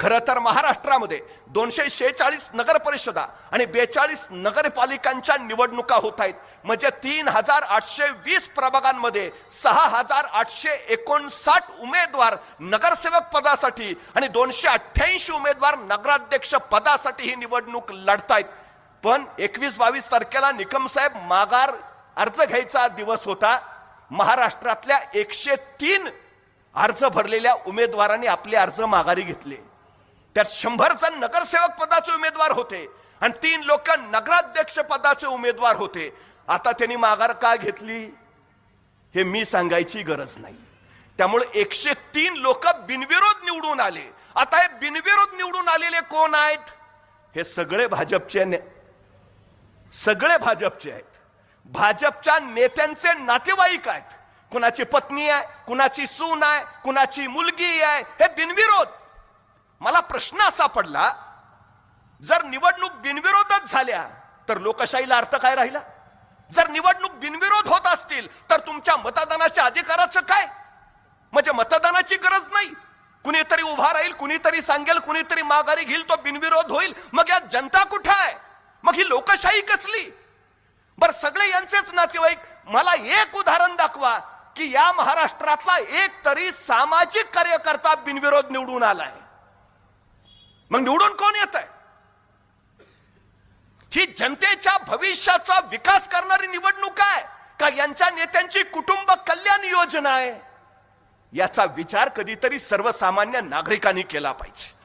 खरं तर महाराष्ट्रामध्ये दोनशे शेहेचाळीस नगर परिषदा आणि बेचाळीस नगरपालिकांच्या निवडणुका होत आहेत. म्हणजे तीन हजार आठशे वीस प्रभागांमध्ये सहा हजार आठशे एकोणसाठ उमेदवार नगरसेवक पदासाठी आणि दोनशे अठ्ठ्याऐंशी उमेदवार नगराध्यक्ष पदासाठी ही निवडणूक लढतायत. पण एकवीस बावीस तारखेला निकम साहेब माघार अर्ज घ्यायचा दिवस होता. महाराष्ट्रातल्या एकशे तीन अर्ज भरलेल्या उमेदवारांनी आपले अर्ज माघारी घेतले. त्यात शंभर जण नगरसेवक पदाचे उमेदवार होते आणि तीन लोक नगराध्यक्ष पदाचे उमेदवार होते. आता त्यांनी माघार का घेतली? हे मी सांगायची गरज नाही. त्यामुळे एकशे तीन लोक बिनविरोध निवडून आले. आता हे बिनविरोध निवडून आलेले कोण आहेत? हे सगळे भाजपचे ने- सगळे भाजपचे आहेत. भाजपच्या नेत्यांचे नातेवाईक आहेत. कुणाची पत्नी आहे कुणाची सून आहे कुणाची मुलगी आहे हे बिनविरोध. प्रश्न असा पडला जर निवडणूक बिनविरोधच झाल्या तर लोकशाहीला अर्थ काय राहिला? जर निवडणूक बिनविरोध होत असतील तर तुमच्या मतदानाच्या अधिकाराचं काय? म्हणजे मतदानाची गरज नाही. कुणीतरी उभा राहील कुणीतरी सांगेल कुणीतरी माघारी घेईल तो बिनविरोध होईल. मग यात जनता कुठे आहे? मग ही लोकशाही कसली? बर सगळे यांचेच नातेवाईक मला एक उदाहरण दाखवा की या महाराष्ट्रातला एक तरी सामाजिक कार्यकर्ता बिनविरोध निवडून आलाय. मग निवडून कोण येत आहे ही जनतेच्या भविष्याचा विकास करणारी निवडणूक आहे. का यांच्या नेत्यांची कुटुंब कल्याण योजना आहे? याचा विचार कधीतरी सर्वसामान्य नागरिकांनी केला पाहिजे.